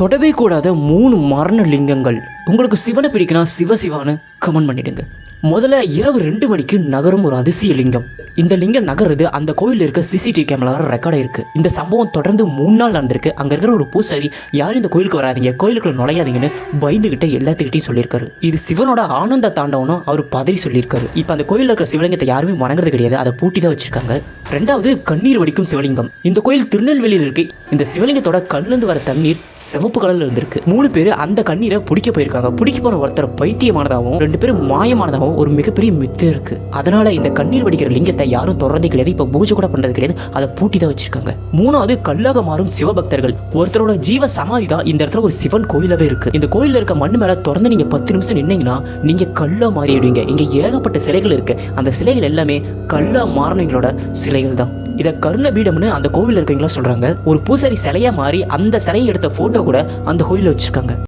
தொடவே கூடாத மூணு மரண லிங்கங்கள் உங்களுக்கு சிவனை பிடிக்குன்னா சிவசிவான்னு கமெண்ட் பண்ணிடுங்க. முதல்ல இரவு ரெண்டு மணிக்கு நகரும் ஒரு அதிசய லிங்கம். இந்த லிங்கம் நகருது அந்த கோயிலில் இருக்க சிசிடிவி கேமரா ரெக்கார்ட் இருக்கு இந்த சம்பவம் தொடர்ந்து மூணு நாள் நடந்திருக்கு. அங்க இருக்கிற ஒரு பூசாரி யாரும் இந்த கோயிலுக்கு வராதீங்க. கோயிலுக்குள்ள நுழையாதீங்கன்னு பயந்துகிட்ட எல்லாத்துக்கிட்டையும் சொல்லியிருக்காரு. இது சிவனோட ஆனந்த தாண்டவனும் அவர் பதறி சொல்லியிருக்காரு. இப்போ அந்த கோயிலில் இருக்கிற சிவலிங்கத்தை யாருமே வணங்குறது கிடையாது. அதை பூட்டி தான் வச்சிருக்காங்க. ரெண்டாவது கண்ணீர் வடிக்கும் சிவலிங்கம். இந்த கோயில் திருநெல்வேலியில் இருக்கு. இந்த சிவலிங்கத்தோட கண்ணிலிருந்து வர தண்ணீர் சிவப்பு கலர்ல இருந்திருக்கு. மூணு பேர் அந்த கண்ணீரை பிடிக்க போயிருக்காங்க. பிடிக்க போன ஒருத்தர் பைத்தியமானதாகவும் ரெண்டு பேரும் மாயமானதாகவும் ஒரு மிகப்பெரிய மித்து இருக்கு. அதனால இந்த கண்ணீர் வடிக்கிற லிங்கத்தை யாரும் தொடர்றது கிடையாது. இப்போ பூஜை கூட பண்றது கிடையாது. அதை பூட்டி தான் வச்சிருக்காங்க. மூணாவது கல்லாக மாறும் சிவபக்தர்கள். ஒருத்தரோட ஜீவ சமாதி தான் இந்த இடத்துல ஒரு சிவன் கோயிலவே இருக்கு. இந்த கோயிலில் இருக்க மண் மேல திறந்து நீங்க பத்து நிமிஷம் நின்னீங்கன்னா நீங்க கல்லா மாறிடுவீங்க. இங்க ஏகப்பட்ட சிலைகள் இருக்கு. அந்த சிலைகள் எல்லாமே கல்லா மாறினவங்களோட சிலைகள் தான். இதை கருண பீடம்னு அந்த கோவில் இருக்கவங்களா சொல்றாங்க. ஒரு பூசாரி சிலையா மாறி அந்த சிலையை எடுத்த போட்டோ கூட அந்த கோயிலில் வச்சிருக்காங்க.